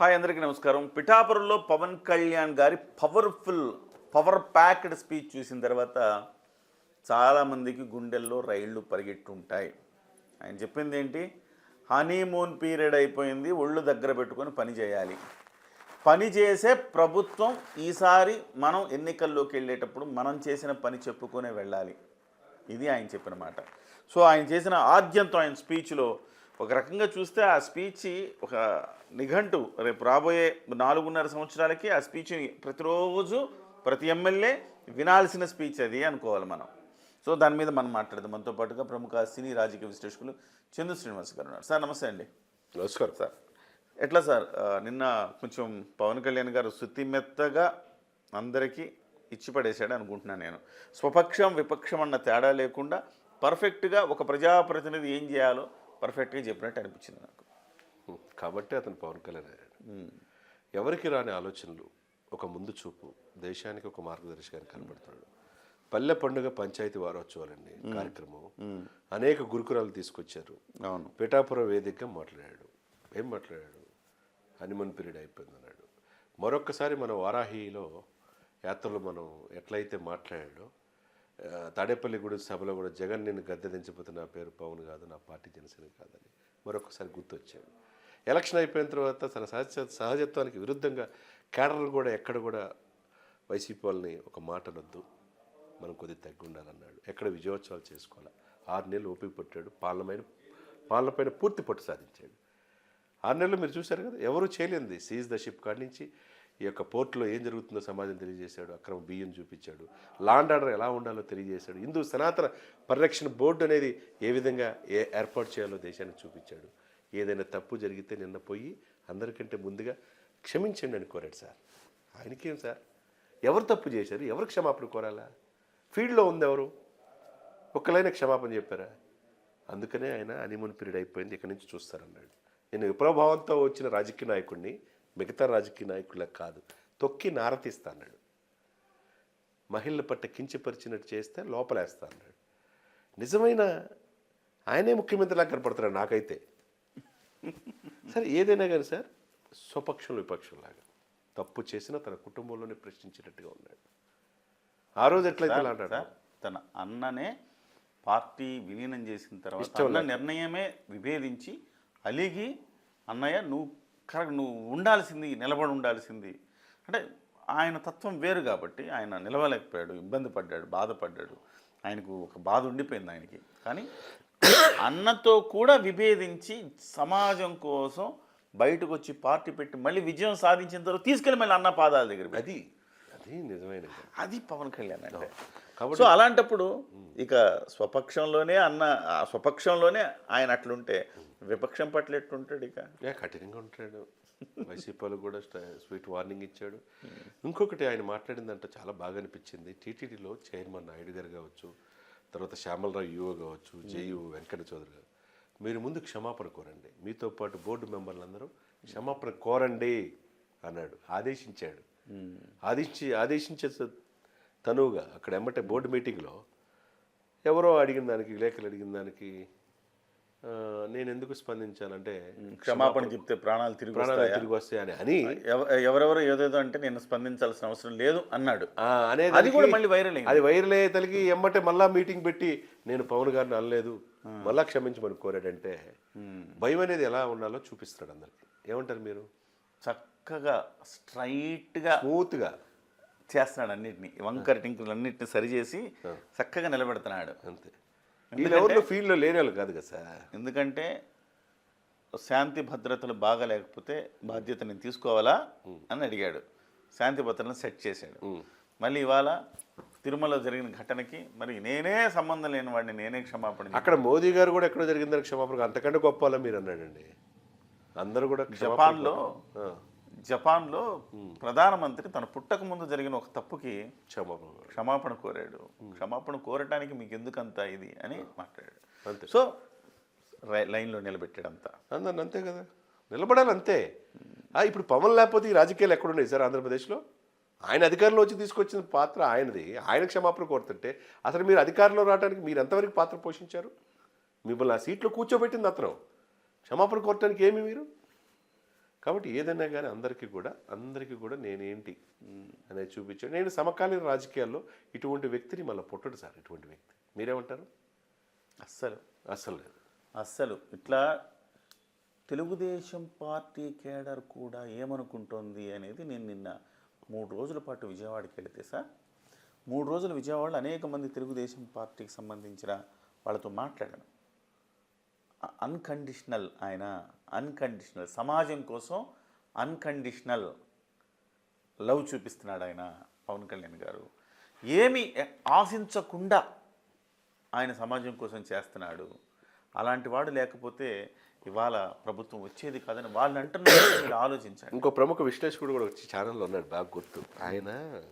Hi అందరికీ నమస్కారం. పిఠాపురంలో పవన్ కళ్యాణ్ గారి పవర్ఫుల్ పవర్ ప్యాక్డ్ స్పీచ్ చూసిన తర్వాత చాలామందికి గుండెల్లో రైళ్ళు పరిగెట్టుంటాయి. ఆయన చెప్పింది ఏంటి? హనీమూన్ పీరియడ్ అయిపోయింది ఒళ్ళు దగ్గర పెట్టుకొని పని చేయాలి. పని చేసే ప్రభుత్వం ఈసారి మనం ఎన్నికల్లోకి వెళ్ళేటప్పుడు మనం చేసిన పని చెప్పుకునే వెళ్ళాలి. ఇది ఆయన చెప్పిన మాట. సో ఆయన చేసిన ఆద్యంతం ఆయన స్పీచ్లో ఒక రకంగా చూస్తే ఆ స్పీచ్ ఒక నిఘంటు రేపు రాబోయే నాలుగున్నర సంవత్సరాలకి ఆ స్పీచ్ని ప్రతిరోజు ప్రతి ఎమ్మెల్యే వినాల్సిన స్పీచ్ అది అనుకోవాలి మనం. సో దాని మీద మనం మాట్లాడదాం. మనతో పాటుగా ప్రముఖ సినీ రాజకీయ విశ్లేషకులు చందు శ్రీనివాస్ గారు ఉన్నారు. సార్ నమస్తే అండి. నమస్కారం. సార్ ఎట్లా సార్ నిన్న కొంచెం పవన్ కళ్యాణ్ గారు శుద్ధి మెత్తగా అందరికీ ఇచ్చి పడేశాడు అనుకుంటున్నాను నేను. స్వపక్షం విపక్షం అన్న తేడా లేకుండా పర్ఫెక్ట్గా ఒక ప్రజాప్రతినిధి ఏం చేయాలో పర్ఫెక్ట్గా చెప్పినట్టు అనిపించింది నాకు. కాబట్టి అతను పవన్ కళ్యాణ్ అయ్యాడు. ఎవరికి రాని ఆలోచనలు ఒక ముందు చూపు దేశానికి ఒక మార్గదర్శకాన్ని కనబడుతున్నాడు. పల్లె పండుగ పంచాయతీ వారోత్సవాలండి కార్యక్రమం. అనేక గురుకురాలు తీసుకొచ్చారు. అవును. పిఠాపురం వేదికగా మాట్లాడాడు. ఏం మాట్లాడాడు? హనుమన్ పీరియడ్ అయిపోయింది అన్నాడు మరొక్కసారి మన వారాహిలో యాత్రలో మనం ఎట్లయితే మాట్లాడాడో ఆ, తాడేపల్లి గుడి సభలో కూడా జగన్ నేను గద్దె నా పేరు పవన్ కాదు నా పార్టీ జనసేన కాదని మరొకసారి గుర్తొచ్చాడు ఎలక్షన్ అయిపోయిన తర్వాత తన సహజ సహజత్వానికి విరుద్ధంగా కేడర్లు కూడా ఎక్కడ కూడా వైసీపీ వాళ్ళని ఒక మాటలొద్దు మనం కొద్దిగా తగ్గి ఉండాలన్నాడు ఎక్కడ విజయోత్సవాలు చేసుకోవాలి? ఆరు నెలలు ఓపిక పట్టాడు పాలనమైన పాలనపైన పూర్తి పట్టు సాధించాడు. ఆరు నెలలు మీరు చూశారు కదా ఎవరు చేయలేంది. సీజ్ ద షిప్ కాడి నుంచి ఈ యొక్క పోర్టులో ఏం జరుగుతుందో సమాజం తెలియజేశాడు. అక్రమ బియ్యం చూపించాడు. లాండ్ ఆర్డర్ ఎలా ఉండాలో తెలియజేశాడు. హిందూ సనాతన పరిరక్షణ బోర్డు అనేది ఏ విధంగా ఏ ఏర్పాటు చేయాలో దేశానికి చూపించాడు. ఏదైనా తప్పు జరిగితే నిన్న పోయి అందరికంటే ముందుగా క్షమించండి అని కోరాడు సార్. ఆయనకేం సార్? ఎవరు తప్పు చేశారు? ఎవరు క్షమాపణ కోరాలా? ఫీల్డ్లో ఉంది ఎవరు ఒక్కలైనా క్షమాపణ చెప్పారా? అందుకనే ఆయన అనిమన్ పీరియడ్ అయిపోయింది. ఇక్కడి నుంచి చూస్తారన్నాడు. నేను విప్లవభావంతో వచ్చిన రాజకీయ నాయకుడిని మిగతా రాజకీయ నాయకులకు కాదు. తొక్కి నారతీస్తా అన్నాడు మహిళల పట్ల కించపరిచినట్టు చేస్తే లోపలేస్తా అన్నాడు నిజమైన ఆయనే ముఖ్యమంత్రిలా కనపడుతున్నాడు నాకైతే. సరే ఏదైనా కానీ సార్ స్వపక్షం విపక్షంలాగా తప్పు చేసినా తన కుటుంబంలోనే ప్రశ్నించినట్టుగా ఉన్నాడు. ఆ రోజు ఎట్లయితే అన్నాడు? తన అన్ననే పార్టీ విలీనం చేసిన తర్వాత నిర్ణయమే విభేదించి అలిగి అన్నయ్య నువ్వు కరెక్ట్ నువ్వు ఉండాల్సింది నిలబడి ఉండాల్సింది. అంటే ఆయన తత్వం వేరు కాబట్టి ఆయన నిలవలేకపోయాడు ఇబ్బంది పడ్డాడు బాధపడ్డాడు. ఆయనకు ఒక బాధ ఉండిపోయింది ఆయనకి. కానీ అన్నతో కూడా విభేదించి సమాజం కోసం బయటకు వచ్చి పార్టీ పెట్టి మళ్ళీ విజయం సాధించిన తర్వాత తీసుకెళ్ళి మళ్ళీ అన్న పాదాల దగ్గర. అది అది నిజమైన అది పవన్ కళ్యాణ్ అంటే. సో అలాంటప్పుడు ఇక స్వపక్షంలోనే అన్న స్వపక్షంలోనే ఆయన అట్లుంటే విపక్షం పట్ల ఎట్లుంటాడు ఇక? కఠినంగా ఉంటాడు. వైసీపీ వాళ్ళు కూడా స్వీట్ వార్నింగ్ ఇచ్చాడు. ఇంకొకటి ఆయన మాట్లాడిందంటే చాలా బాగా అనిపించింది. టీటీడీలో చైర్మన్ నాయుడు గారు కావచ్చు తర్వాత శ్యామలరావు యువ కావచ్చు జేయు వెంకట చౌదరి గారు. మీరు ముందు క్షమాపణ కోరండి. మీతో పాటు బోర్డు మెంబర్లు అందరూ క్షమాపణ కోరండి అన్నాడు. ఆదేశించాడు. ఆదేశించి ఆదేశించే తనువుగా అక్కడ ఎమ్మటే బోర్డు మీటింగ్లో ఎవరో అడిగిన దానికి విలేకరులు అడిగిన దానికి నేను ఎందుకు స్పందించాలంటే క్షమాపణ చెప్తే ప్రాణాలు తిరిగి ప్రాణాలు వస్తాయా? తిరిగి వస్తాయని అని. ఎవ- ఎవరెవరు ఏదేదో అంటే నేను స్పందించాల్సిన అవసరం లేదు అన్నాడు. అనేది అది కూడా మళ్ళీ వైరల్ అది వైరల్ అయ్యే తలిగి ఎమ్మటే మళ్ళా మీటింగ్ పెట్టి నేను పవన్ గారిని అనలేదు మళ్ళా క్షమించమని కోరాడంటే భయం అనేది ఎలా ఉండాలో చూపిస్తాడు అందరికి. ఏమంటారు మీరు? చక్కగా స్ట్రైట్గా స్మూత్గా. చేస్తున్నాడు అన్నిటిని. వంకర టింకులు అన్నిటిని సరిచేసి చక్కగా నిలబెడుతున్నాడు. అంతే. వీళ్ళు ఎవరిలో ఫీల్డ్లో లేని వాళ్ళు కాదు కదా సార్. ఎందుకంటే శాంతి భద్రతలు బాగా లేకపోతే బాధ్యత నేను తీసుకోవాలా అని అడిగాడు. శాంతి భద్రతను సెట్ చేశాడు. మళ్ళీ ఇవాళ తిరుమలలో జరిగిన ఘటనకి మరి నేనే సంబంధం లేని వాడిని నేనే క్షమాపణ. అక్కడ మోదీ గారు కూడా ఎక్కడో జరిగిందని క్షమాపణ అంతకంటే గొప్ప మీరు అన్నాడండి అందరూ కూడా జపాన్లో జపాన్లో ప్రధానమంత్రి తన పుట్టక ముందు జరిగిన ఒక తప్పుకి క్షమాపణ క్షమాపణ కోరాడు. క్షమాపణ కోరటానికి మీకు ఎందుకంత ఇది అని మాట్లాడాడు. అంతే. సో లైన్లో నిలబెట్టాడు అంతా అందరిని అంతే కదా. నిలబడాలి అంతే ఇప్పుడు పవన్ లేకపోతే ఈ రాజకీయాలు ఎక్కడున్నాయి సార్ ఆంధ్రప్రదేశ్లో? ఆయన అధికారంలో వచ్చి తీసుకొచ్చిన పాత్ర ఆయనది. ఆయన క్షమాపణ కోరుతుంటే అసలు మీరు అధికారంలో రావడానికి మీరు ఎంతవరకు పాత్ర పోషించారు? మిమ్మల్ని ఆ సీట్లో కూర్చోబెట్టింది అతను. క్షమాపణ కోరటానికి ఏమి మీరు? కాబట్టి ఏదైనా కానీ అందరికీ కూడా అందరికీ కూడా నేనేంటి అనేది చూపించాడు నేను సమకాలీన రాజకీయాల్లో ఇటువంటి వ్యక్తిని మళ్ళీ పుట్టడు సార్ ఇటువంటి వ్యక్తి. మీరేమంటారు? అస్సలు. అస్సలు లేదు. అస్సలు. ఇట్లా తెలుగుదేశం పార్టీ కేడర్ కూడా ఏమనుకుంటోంది అనేది నేను నిన్న మూడు రోజుల పాటు విజయవాడకి వెళితే సార్ మూడు రోజులు విజయవాడలో అనేక మంది తెలుగుదేశం పార్టీకి సంబంధించిన వాళ్ళతో మాట్లాడాను. అన్కండిషనల్ ఆయన అన్కండిషనల్. సమాజం కోసం అన్కండిషనల్ లవ్ చూపిస్తున్నాడు ఆయన పవన్ కళ్యాణ్ గారు. ఏమి ఆశించకుండా ఆయన సమాజం కోసం చేస్తున్నాడు. అలాంటి వాడు లేకపోతే ఇవాళ ప్రభుత్వం వచ్చేది కాదని వాళ్ళు అంటున్నారు మీరు ఆలోచించండి. ఇంకో ప్రముఖ విశ్లేషకుడు కూడా వచ్చి ఛానల్లో ఉన్నాడు బాగా గుర్తు. ఆయన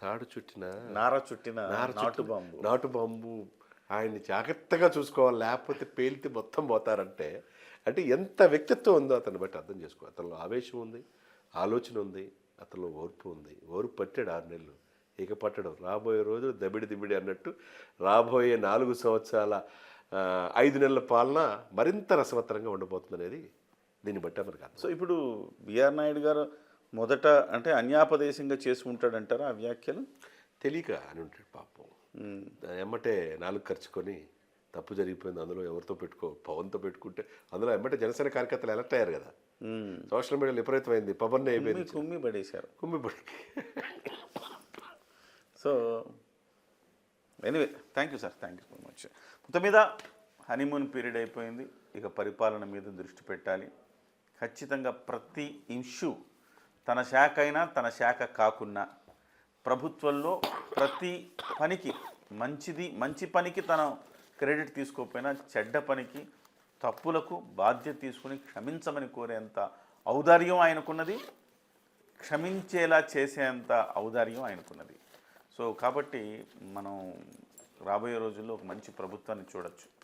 తాడు చుట్టిన నార చుట్టిన నాటు బాంబు. నాటు బాంబు ఆయన్ని జాగ్రత్తగా చూసుకోవాలి లేకపోతే పేలితే మొత్తం పోతారంటే అంటే ఎంత వ్యక్తిత్వం ఉందో అతన్ని బట్టి అర్థం చేసుకో అతనిలో ఆవేశం ఉంది ఆలోచన ఉంది అతనిలో ఓర్పు ఉంది. ఓర్పు పట్టాడు ఆరు నెలలు. ఇక పట్టడం. రాబోయే రోజులు దబిడి దిబిడి అన్నట్టు రాబోయే నాలుగు సంవత్సరాల ఐదు నెలల పాలన మరింత రసవత్తరంగా ఉండబోతుంది అనేది దీన్ని బట్టి మనకు అర్థం. సో ఇప్పుడు బిఆర్ నాయుడు గారు మొదట అంటే అన్యాపదేశంగా చేసి ఉంటాడంటారా ఆ వ్యాఖ్యలు? తెలియక అని ఉంటాడు పాపం. ఎమ్మటే నాలుగు ఖర్చుకొని తప్పు జరిగిపోయింది. అందులో ఎవరితో పెట్టుకో పవన్తో పెట్టుకుంటే అందులో ఎమ్మటే జనసేన కార్యకర్తలు ఎలక్ట్ అయ్యారు కదా. సోషల్ మీడియాలో విపరీతమైంది. పవన్ అయిపోయింది. కుమ్మి కుమ్మి పడేశారు కుమ్మిపడికి so anyway thank you sir thank you so much మొత్తం మీద హనీమూన్ పీరియడ్ అయిపోయింది. ఇక పరిపాలన మీద దృష్టి పెట్టాలి. ఖచ్చితంగా ప్రతి ఇష్యూ తన శాఖ అయినా తన శాఖ కాకున్నా ప్రభుత్వంలో ప్రతి పనికి మంచిది మంచి పనికి తన క్రెడిట్ తీసుకోకపోయినా చెడ్డ పనికి తప్పులకు బాధ్యత తీసుకుని క్షమించమని కోరేంత ఔదార్యం ఆయనకున్నది క్షమించేలా చేసేంత ఔదార్యం ఆయనకున్నది. సో కాబట్టి మనం రాబోయే రోజుల్లో ఒక మంచి ప్రభుత్వాన్ని చూడొచ్చు.